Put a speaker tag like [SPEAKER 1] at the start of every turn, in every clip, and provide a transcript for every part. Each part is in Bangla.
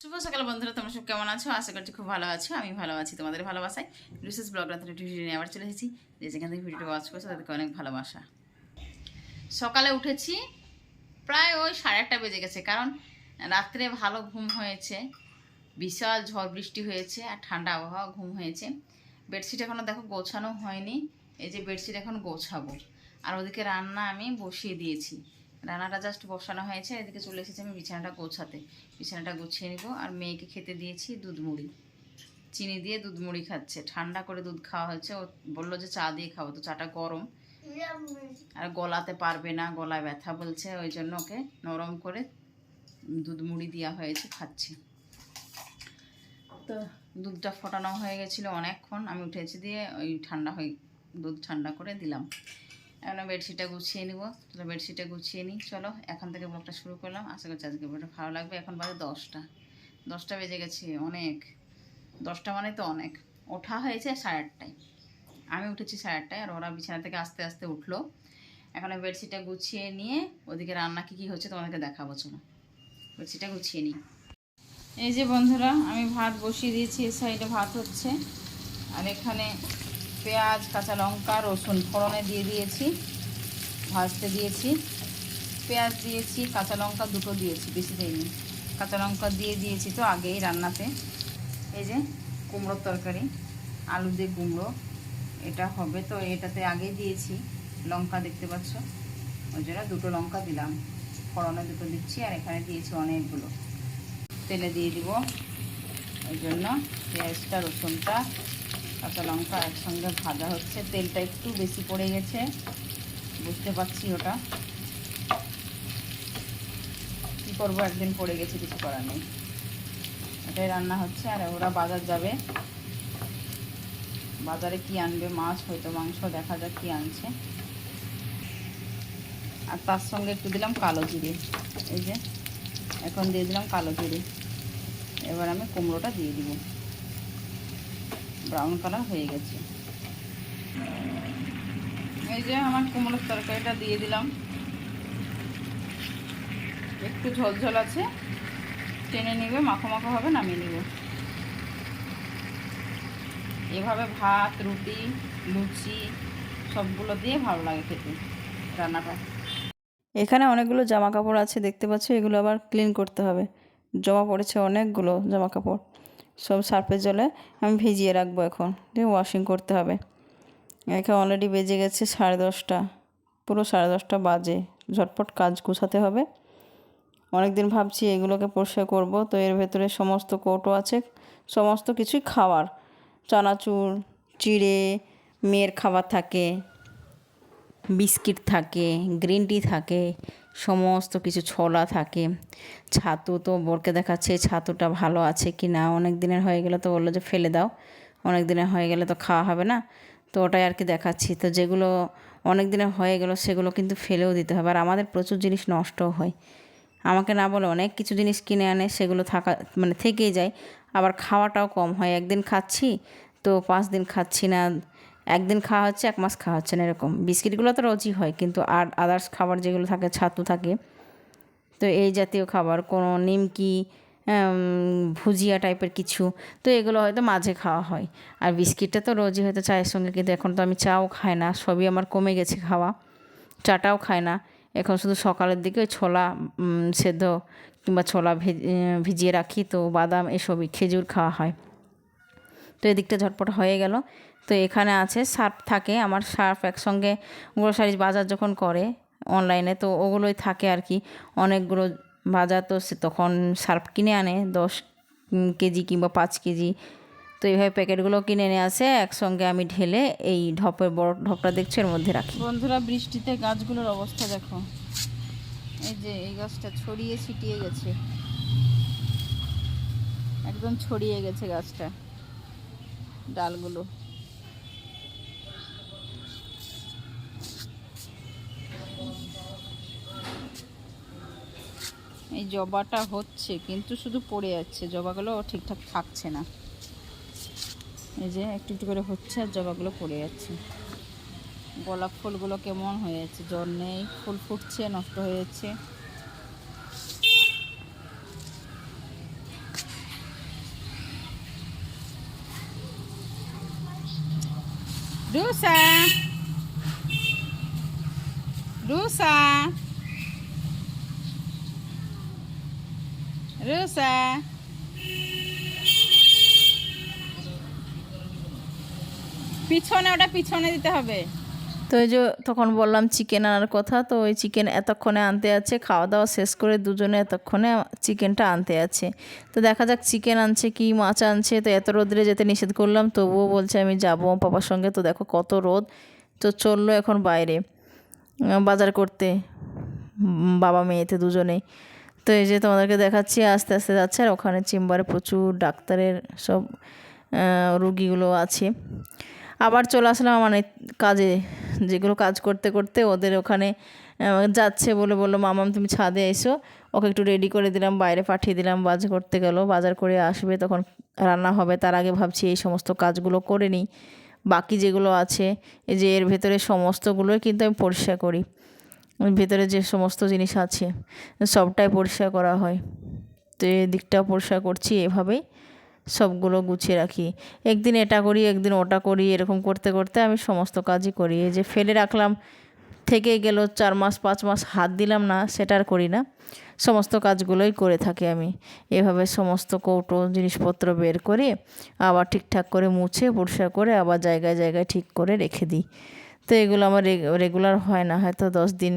[SPEAKER 1] শুভ সকাল বন্ধুরা, তোমরা সব কেমন আছো? আশা করছি খুব ভালো আছো। আমি ভালো আছি তোমাদের ভালোবাসায়। লুসিস ব্লগ রাত্রে ভিডিও নিয়ে আবার চলে এসেছি। যে যেখান থেকে ভিডিওটা ওয়াচ করছ, তাদেরকে অনেক ভালোবাসা। সকালে উঠেছি, প্রায় ওই সাড়ে আটটা বেজে গেছে, কারণ রাত্রে ভালো ঘুম হয়েছে। বিশাল ঝড় বৃষ্টি হয়েছে আর ঠান্ডা আবহাওয়া ঘুম হয়েছে। বেডশিট এখনও দেখো গোছানো হয়নি। এই যে বেডশিট এখন গোছাবো। আর ওদিকে রান্না আমি বসিয়ে দিয়েছি। রান্নাটা জাস্ট বসানো হয়েছে, এদিকে চলে এসেছি আমি বিছানাটা গোছাতে। বিছানাটা গুছিয়ে নিব, আর মেয়েকে খেতে দিয়েছি দুধ মুড়ি। চিনি দিয়ে দুধ মুড়ি খাচ্ছে। ঠান্ডা করে দুধ খাওয়া হয়েছে, ও বলল যে চা দিয়ে খাব, তো চাটা গরম। আর গলাতে পারবে না, গলায় ব্যথা বলছে, ওই জন্য ওকে নরম করে দুধ মুড়ি দেওয়া হয়েছে, খাচ্ছে। তো দুধটা ফোটানো হয়ে গেছিল অনেকক্ষণ, আমি উঠেছি দিয়ে ওই ঠান্ডা হয়ে দুধ ঠান্ডা করে দিলাম। এখন বেডশিটটা গুছিয়ে নিব। তাহলে বেডশিটটা গুছিয়ে নিই। চলো, এখন থেকে ব্লগটা শুরু করলাম। আশা করছি আজকে ব্লগটা ভালো লাগবে। এখন বাজে দশটা। দশটা বেজে গেছে অনেক। দশটা মানে তো অনেক। ওঠা হয়েছে সাড়ে আটটায়। আমি উঠেছি সাড়ে আটটায় আর ওরা বিছানা থেকে আস্তে আস্তে উঠল। এখন বেডশিটটা গুছিয়ে নিয়ে ওদিকে রান্না কী কী হচ্ছে তোমাদেরকে দেখাবো, চলো। বেডশিটটা গুছিয়ে নিই। এই যে বন্ধুরা, আমি ভাত বসিয়ে দিয়েছি। এই সাইডে ভাত হচ্ছে। আর এখানে পেঁয়াজ, কাঁচা লঙ্কা, রসুন ফোড়নে দিয়ে দিয়েছি, ভাজতে দিয়েছি। পেঁয়াজ দিয়েছি, কাঁচা লঙ্কা দুটো দিয়েছি, বেশি দিইনি। কাঁচা লঙ্কা দিয়ে দিয়েছি তো আগেই রান্নাতে। এই যে কুমড়োর তরকারি, আলু দিয়ে কুমড়ো, এটা হবে তো এটাতে আগেই দিয়েছি, লঙ্কা দেখতে পাচ্ছ। ওই জন্য দুটো লঙ্কা দিলাম, ফোড়নে দুটো দিচ্ছি আর এখানে দিয়েছি অনেকগুলো। তেলে দিয়ে দিব, ওই জন্য পেঁয়াজটা, রসুনটা কাঁচা লঙ্কা একসঙ্গে ভাজা হচ্ছে। তেলটা একটু বেশি পড়ে গেছে। বুঝতে পারছি ওটা। কী করব? একদিন পড়ে গেছে, কিছু করার নেই। এটাই রান্না হচ্ছে আর ওরা বাজার যাবে। বাজারে কি আনবে মাছ, হয়তো মাংস, দেখা যাক কি আনছে। আর তার সঙ্গে একটু দিলাম কালো জিরে। এই যে, এখন দিয়ে দিলাম কালো জিরে। এবার আমি কুমড়োটা দিয়ে দিব। ব্রাউন কালার হয়ে গেছে। এই যে আমার কুমড়োর তরকারিটা দিয়ে দিলাম। একটু ঝোলঝোল আছে, টেনে নেবে, মাখো মাখো হবে, নামিয়ে নেব। এভাবে ভাত, রুটি, লুচি, সবগুলো দিয়ে ভালো লাগে খেতে, রান্নাটা।
[SPEAKER 2] এখানে অনেকগুলো জামা কাপড় আছে, দেখতে পাচ্ছ? এগুলো আবার ক্লিন করতে হবে। জমা পড়েছে অনেকগুলো জামা কাপড় সব সার্ফের জলে আমি ভিজিয়ে রাখব এখন। দিয়ে ওয়াশিং করতে হবে। এখানে অলরেডি বেজে গেছে সাড়ে দশটা। পুরো সাড়ে দশটা বাজে। ঝটপট কাজ গুছাতে হবে। অনেক দিন ভাবছি এগুলোকে পরিষ্কার করব। তো এর ভেতরে সমস্ত কৌটো আছে। সমস্ত কিছুই খাওয়ার চানাচুর, চিড়ে, মেয়ের খাবার থাকে, বিস্কিট থাকে গ্রিন টি থাকে সমস্ত কিছু ছোলা থাকে। ছাতু তো বরকে দেখাচ্ছে ছাতুটা ভালো আছে কি না? অনেক দিনের হয়ে গেলে তো বলল যে ফেলে দাও। অনেক দিনের হয়ে গেলে তো খাওয়া হবে না। তো ওটাই আর কি দেখাচ্ছি। তো যেগুলো অনেক দিনের হয়ে গেলো, সেগুলো কিন্তু ফেলেও দিতে হবে। আর আমাদের প্রচুর জিনিস নষ্টও হয়। আমাকে না বলে অনেক কিছু জিনিস কিনে আনে, সেগুলো থাকা মানে থেকেই যায়। আবার খাওয়াটাও কম হয়। একদিন খাচ্ছি, তো পাঁচ দিন খাচ্ছি না। একদিন খাওয়া হচ্ছে, এক মাস খাওয়া হচ্ছে না, এরকম। বিস্কিটগুলো তো রোজই হয়, কিন্তু আর আদার্স খাবার যেগুলো থাকে, ছাতু থাকে, তো এই জাতীয় খাবার, কোনো নিমকি ভুজিয়া টাইপের কিছু, তো এগুলো হয়তো মাঝে খাওয়া হয়। আর বিস্কিটটা তো রোজই হয়তো চায়ের সঙ্গে, কিন্তু এখন তো আমি চাও খাই না, সবই আমার কমে গেছে খাওয়া। চাটাও খাই না, এখন শুধু সকালের দিকে ওই ছোলা সেদ্ধ কিংবা ছোলা ভেজ- ভিজিয়ে রাখি, তো বাদাম এসবই, খেজুর খাওয়া হয়। তো এদিকটা ঝটপট হয়ে গেল। তো এখানে আছে সার্ফ থাকে, আমার সার্ফ একসঙ্গে গ্রোসারি বাজার যখন করে অনলাইনে তো ওগুলোই থাকে আর কি অনেকগুলো বাজার তো সে তখন সার্ফ কিনে আনে, দশ কেজি কিংবা পাঁচ কেজি। তো এইভাবে প্যাকেটগুলো কিনে নিয়ে আসে, একসঙ্গে আমি ঢেলে এই ঢপের বড় ঢপটা দেখছি, এর মধ্যে রাখি।
[SPEAKER 1] বন্ধুরা, বৃষ্টিতে গাছগুলোর অবস্থা দেখো। এই যে এই গাছটা ছড়িয়ে ছিটিয়ে গেছে। একদম ছড়িয়ে গেছে গাছটা, ডালগুলো। এই জবাটা হচ্ছে, কিন্তু শুধু পড়ে যাচ্ছে, জবাগুলো ঠিকঠাক থাকছে না এই যে একটু একটু করে হচ্ছে আর জবাগুলো পড়ে যাচ্ছে গোলাপ ফুলগুলো কেমন হয়ে যাচ্ছে জল নেই, ফুল ফুটছে, নষ্ট হয়ে যাচ্ছে
[SPEAKER 3] Rusa! Rusa! রুসা পিছনে, ওটা পিছনে দিতে হবে।
[SPEAKER 1] তো এই যে তখন বললাম চিকেন আনার কথা, তো ওই চিকেন এতক্ষণে আনতে আছে, খাওয়া দাওয়া শেষ করে দুজনে এতক্ষণে চিকেনটা আনতে আছে। তো দেখা যাক চিকেন আনছে কি, মাছ আনছে, তো এত রোদ্রে যেতে নিষেধ করলাম, তবুও বলছে আমি যাব পাপার সঙ্গে, তো দেখো কত রোদ। তো চলল এখন বাইরে বাজার করতে বাবা মেয়েতে দুজনেই। তো এই যে তোমাদেরকে দেখাচ্ছি, আস্তে আস্তে যাচ্ছে। আর ওখানে চেম্বারে প্রচুর ডাক্তারের সব রুগীগুলো আছে। আবার চলে আসলাম মানে কাজে। যেগুলো কাজ করতে করতে ওদের ওখানে যাচ্ছে বলে বলল মামাম তুমি ছাদে এসো। ওকে একটু রেডি করে দিলাম, বাইরে পাঠিয়ে দিলাম বাজার করতে গেল। বাজার করে আসবে, তখন রান্না হবে। তার আগে ভাবছি এই সমস্ত কাজগুলো করে নিই। বাকি যেগুলো আছে, এই যে এর ভেতরে সমস্তগুলোই কিন্তু আমি পরিষ্কার করি। ভেতরে যে সমস্ত জিনিস আছে, সবটাই পরিষ্কার করা হয়। তো এই দিকটাও পরিষ্কার করছি, এভাবেই সবগুলো গুছিয়ে রাখি। একদিন এটা করি, একদিন ওটা করি, এরকম করতে করতে আমি সমস্ত কাজই করি। এই যে ফেলে রাখলাম, থেকে গেল চার মাস, পাঁচ মাস, হাত দিলাম না, সেটা আর করি না। সমস্ত কাজগুলোই করে থাকি আমি। এভাবে সমস্ত কৌটো জিনিসপত্র বের করে, আবার ঠিকঠাক করে মুছে, পরিষ্কার করে, আবার জায়গায় জায়গায় ঠিক করে রেখে দিই। তো এগুলো আমার রেগুলার হয় না। হয়তো দশ দিন,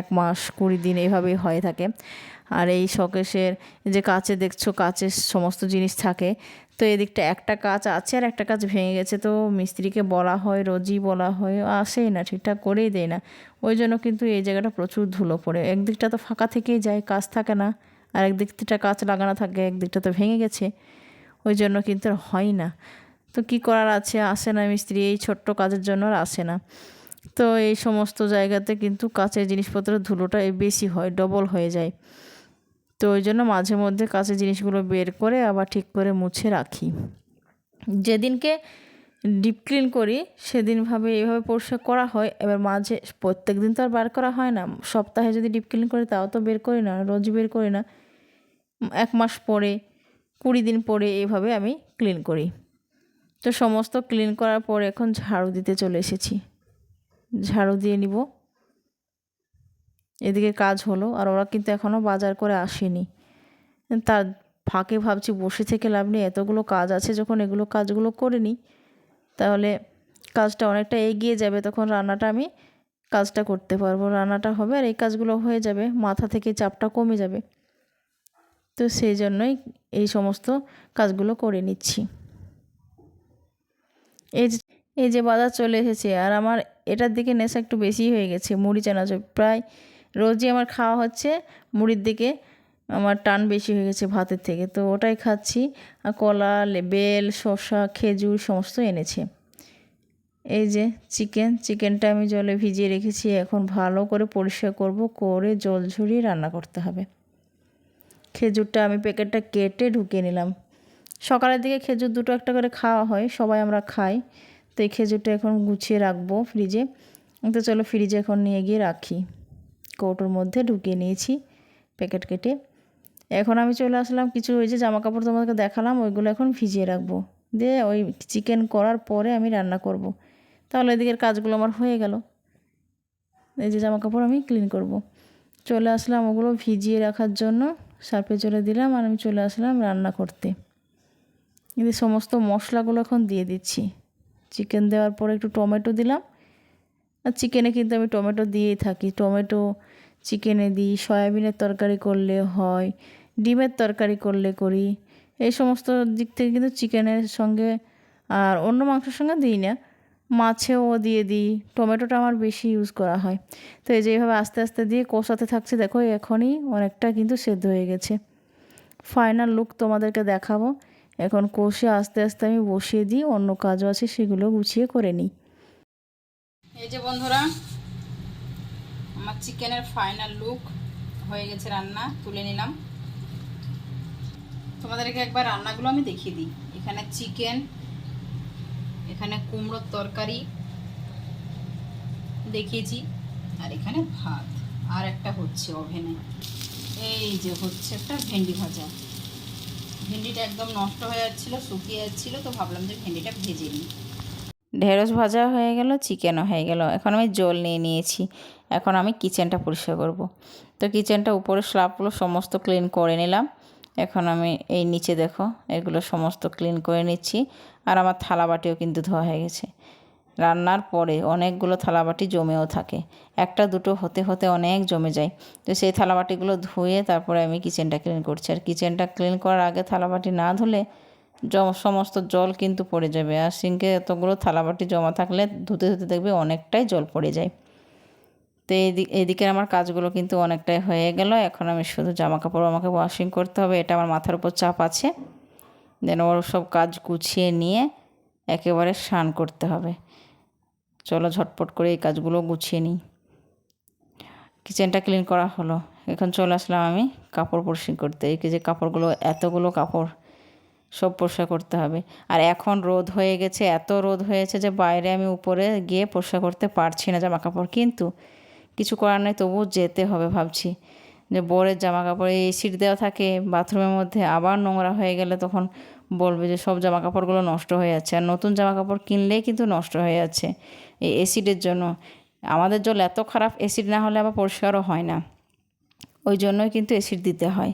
[SPEAKER 1] এক মাস, কুড়ি দিন এইভাবেই হয়ে থাকে। আর এই শোকেশের যে কাছে দেখছ, কাচের সমস্ত জিনিস থাকে। তো এদিকটা একটা কাজ আছে আর একটা কাজ ভেঙে গেছে। তো মিস্ত্রিকে বলা হয়, রোজই বলা হয় আসেই না, ঠিকঠাক করেই দেয় না। ওই জন্য কিন্তু এই জায়গাটা প্রচুর ধুলো পড়ে। একদিকটা তো ফাঁকা থেকেই যায় কাজ থাকে না। আর একদিকটা কাজ লাগানো থাকে, একদিকটা তো ভেঙে গেছে। ওই জন্য কিন্তু হয় না। তো কি করার আছে? আসে না মিস্ত্রি, এই ছোট্ট কাজের জন্য আর আসে না। তো এই সমস্ত জায়গাতে কিন্তু কাঁচের জিনিসপত্রের ধুলোটা বেশি হয়, ডবল হয়ে যায়। তো ওই জন্য মাঝে মধ্যে কাঁচের জিনিসগুলো বের করে আবার ঠিক করে মুছে রাখি। যেদিনকে ডিপ ক্লিন করি, সেদিন ভাবে এইভাবে পরিষ্কার করা হয়। এবার মাঝে, প্রত্যেক দিন তো আর বার করা হয় না। সপ্তাহে যদি ডিপ ক্লিন করি, তাও তো বের করি না, রোজ বের করি না। এক মাস পরে, কুড়ি দিন পরে এইভাবে আমি ক্লিন করি। তো সমস্ত ক্লিন করার পর এখন ঝাড়ু দিতে চলে এসেছি। ঝাড়ু দিয়ে নিব। এদিকে কাজ হলো, আর ওরা কিন্তু এখনও বাজার করে আসেনি। তার ফাঁকে ভাবছি বসে থেকে লাভ নেই, এতগুলো কাজ আছে, যখন এগুলো কাজগুলো করে নিই, তাহলে কাজটা অনেকটা এগিয়ে যাবে, তখন রান্নাটা আমি কাজটা করতে পারব। রান্নাটা হবে আর এই কাজগুলো হয়ে যাবে, মাথা থেকে চাপটা কমে যাবে। তো সেই জন্যই এই সমস্ত কাজগুলো করে নিচ্ছি। এই যে এই যে বাজার চলে এসেছে আর আমার এটার দিকে নেশা একটু বেশি হয়ে গেছে, মুড়ি চানাচুর। প্রায় রোজই আমার খাওয়া হচ্ছে, মুড়ির দিকে আমার টান বেশি হয়ে গেছে ভাতের থেকে। তো ওটাই খাচ্ছি, আর কলা বেল, শসা, খেজুর সমস্ত এনেছে। এই যে চিকেন, চিকেনটা আমি জলে ভিজিয়ে রেখেছি, এখন ভালো করে পরিষ্কার করব, করে জল ঝরিয়ে রান্না করতে হবে। খেজুরটা আমি প্যাকেটটা কেটে ঢুকিয়ে নিলাম। সকালের দিকে খেজুর দুটো একটা করে খাওয়া হয়, সবাই আমরা খাই। তো এই খেজুরটা এখন গুছিয়ে রাখব ফ্রিজে। তো চলো ফ্রিজে এখন নিয়ে গিয়ে রাখি। কৌটোর মধ্যে ঢুকিয়ে নিয়েছি প্যাকেট কেটে। এখন আমি চলে আসলাম কিছু ওই যে জামা কাপড় তোমাদেরকে দেখালাম, ওইগুলো এখন ভিজিয়ে রাখব। দিয়ে ওই চিকেন করার পরে আমি রান্না করব। তাহলে এদিকের কাজগুলো আমার হয়ে গেল। এই যে জামা কাপড় আমি ক্লিন করব। চলে আসলাম ওগুলো ভিজিয়ে রাখার জন্য। সার্ফে চলে দিলাম আর আমি চলে আসলাম রান্না করতে। কিন্তু সমস্ত মশলাগুলো এখন দিয়ে দিচ্ছি। চিকেন দেওয়ার পরে একটু টমেটো দিলাম। আর চিকেনে কিন্তু আমি টমেটো দিয়েই থাকি। টমেটো চিকেনে দিই, সয়াবিনের তরকারি করলে হয়, ডিমের তরকারি করলে করি। এই সমস্ত দিক থেকে কিন্তু চিকেনের সঙ্গে আর অন্য মাংসের সঙ্গে দিই না। মাছেও দিয়ে দিই। টমেটোটা আমার বেশি ইউজ করা হয়। তো এই যে এইভাবে আস্তে আস্তে দিয়ে কষাতে থাকছে, দেখো এখনই অনেকটা কিন্তু সেদ্ধ হয়ে গেছে। ফাইনাল লুক তোমাদেরকে দেখাবো। এখন কষে আস্তে আস্তে আমি বসিয়ে দিই, অন্য কাজও আছে, সেগুলো গুছিয়ে করে নিই।
[SPEAKER 3] এই যে বন্ধুরা, আমার চিকেনের ফাইনাল লুক হয়ে গেছে রান্না, তুলে নিলাম। তোমাদেরকে একবার রান্নাগুলো আমি দেখিয়ে দিই। এখানে চিকেন, এখানে কুমড়োর তরকারি দেখিয়েছি, আর এখানে ভাত, আর একটা হচ্ছে ওভেনে। এই যে হচ্ছে একটা ভেন্ডি ভাজা। ভেন্ডিটা একদম নষ্ট হয়ে যাচ্ছিল, শুকিয়ে যাচ্ছিল, তো ভাবলাম যে ভেন্ডিটা ভেজে নিই।
[SPEAKER 1] ঢেঁড়স ভাজা হয়ে গেল, চিকেনও হয়ে গেল। এখন আমি জল নিয়ে নিয়েছি, এখন আমি কিচেনটা পরিষ্কার করব। তো কিচেনটা উপরে স্লাবগুলো সমস্ত ক্লিন করে নিলাম। এখন আমি এই নিচে দেখো, এগুলো সমস্ত ক্লিন করে নিচ্ছি। আর আমার থালা বাটিও কিন্তু ধোয়া হয়ে গেছে। রান্নার পরে অনেকগুলো থালাবাটি জমেও থাকে। একটা, দুটো হতে হতে অনেক জমে যায়। তো সেই থালাবাটিগুলো ধুয়ে তারপরে আমি কিচেনটা ক্লিন করছি। আর কিচেনটা ক্লিন করার আগে থালাবাটি না ধুলে সমস্ত জল কিন্তু পড়ে যাবে। আর সিঙ্কে এতগুলো থালাবাটি জমা থাকলে ধুতে ধুতে দেখবে অনেকটাই জল পড়ে যায়। তো এইদিক এদিকে আমার কাজগুলো কিন্তু অনেকটাই হয়ে গেল। এখন আমি শুধু জামা কাপড় আমাকে ওয়াশিং করতে হবে। এটা আমার মাথার উপর চাপ আছে। দেন ওর সব কাজ গুছিয়ে নিয়ে একেবারে স্নান করতে হবে। চলো ঝটপট করে এই কাজগুলো গুছিয়ে নিই। কিচেনটা ক্লিন করা হলো। এখন চলে আসলাম আমি কাপড় পরিষ্কার করতে। এই যে কাপড়গুলো, এতগুলো কাপড় সব পরিষ্কার করতে হবে। আর এখন রোদ হয়ে গেছে, এত রোদ হয়েছে যে বাইরে আমি উপরে গিয়ে পরিষ্কার করতে পারছি না জামা কাপড় কিন্তু কিছু করার নেই, তবুও যেতে হবে ভাবছি। যে বোরের জামা কাপড় এই সিট দেওয়া থাকে বাথরুমের মধ্যে, আবার নোংরা হয়ে গেলে তখন বলবে যে সব জামা কাপড়গুলো নষ্ট হয়ে যাচ্ছে। আর নতুন জামা কাপড় কিনলেই কিন্তু নষ্ট হয়ে যাচ্ছে এই অ্যাসিডের জন্য। আমাদের জল এত খারাপ অ্যাসিড না হলে আবার পরিষ্কারও হয় না। ওই জন্যই কিন্তু অ্যাসিড দিতে হয়।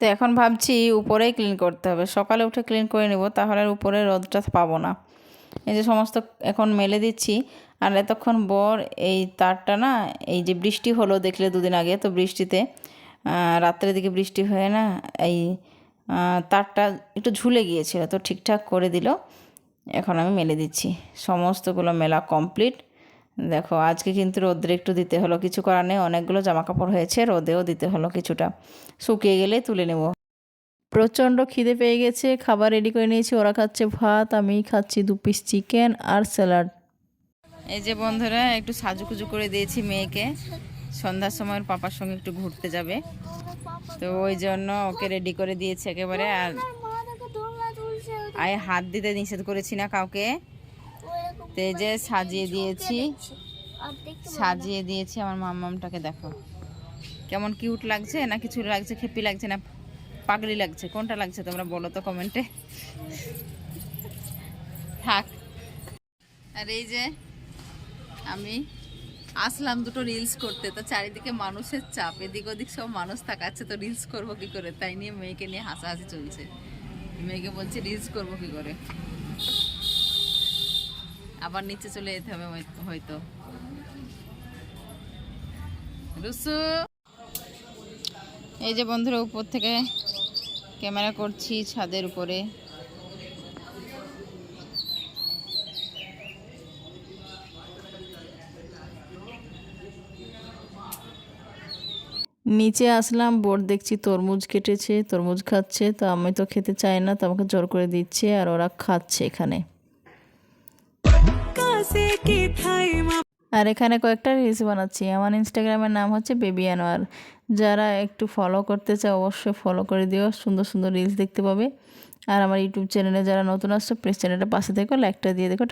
[SPEAKER 1] তো এখন ভাবছি উপরেই ক্লিন করতে হবে। সকালে উঠে ক্লিন করে নেব, তাহলে আর উপরে রোদটা পাবো না। এই যে সমস্ত এখন মেলে দিচ্ছি। আর এতক্ষণ বর এই তারটা না, এই যে বৃষ্টি হলো দেখলে দুদিন আগে, তো বৃষ্টিতে রাত্রের দিকে বৃষ্টি হয়ে না এই তারটা একটু ঝুলে গিয়েছিল তো ঠিকঠাক করে দিল। এখন আমি মেলে দিচ্ছি। সমস্তগুলো মেলা কমপ্লিট। দেখো, আজকে কিন্তু রোদ্রে একটু দিতে হলো কিছু করার নেই। অনেকগুলো জামা কাপড় হয়েছে, রোদেও দিতে হলো কিছুটা। শুকিয়ে গেলেই তুলে নেব। প্রচণ্ড খিদে পেয়ে গেছে। খাবার রেডি করে নিয়েছি। ওরা খাচ্ছে ভাত, আমি খাচ্ছি দু পিস চিকেন আর স্যালাড এই যে বন্ধুরা, একটু সাজুকুজু করে দিয়েছি মেয়েকে। সন্ধ্যার সময় পাপার সঙ্গে একটু ঘুরতে যাবে। তো ওই জন্য ওকে রেডি করে দিয়েছে একেবারে। আর আয় হাত দিতে নিষেধ করেছি না কাউকে। তো এই যে সাজিয়ে দিয়েছি। সাজিয়ে দিয়েছি আমার মাম্মামটাকে দেখো। কেমন কিউট লাগছে না কিছু লাগছে খেপি লাগছে না পাগলি লাগছে? কোনটা লাগছে তোমরা বলো তো কমেন্টে। থাক। আর এই যে আমি আসলাম দুটো রিলস করতে, তো চারিদিকে মানুষের চাপ, এদিক ওদিক সব মানুষ থাকাচ্ছে তো রিলস করব কি করে? তাই নিয়ে মেয়েকে নিয়ে হাসাহাসি চলছে। মেয়েকে বলছে রিলস করব কি করে? আবার নিচে চলে যেতে হবে হয়তো। রুসু! এই যে বন্ধুরা, উপর থেকে ক্যামেরা করছি ছাদের উপরে। নিচে আসলাম বোর্ড দেখছি তরমুজ কেটেছে, তরমুজ খাচ্ছে, তো আমি তো খেতে চাই না, তো আমাকে জোর করে দিচ্ছে আর ওরা খাচ্ছে এখানে। আর এখানে কয়েকটা রিলস বানাচ্ছি, আমার ইনস্টাগ্রামের নাম হচ্ছে বেবি আনোয়ার যারা একটু ফলো করতে চায় অবশ্যই ফলো করে দিও, সুন্দর সুন্দর রিলস দেখতে পাবে। আর আমার ইউটিউব চ্যানেলে যারা নতুন আসছো প্রেস চ্যানেলটা পাশে দেখো লাইকটা দিয়ে দেখো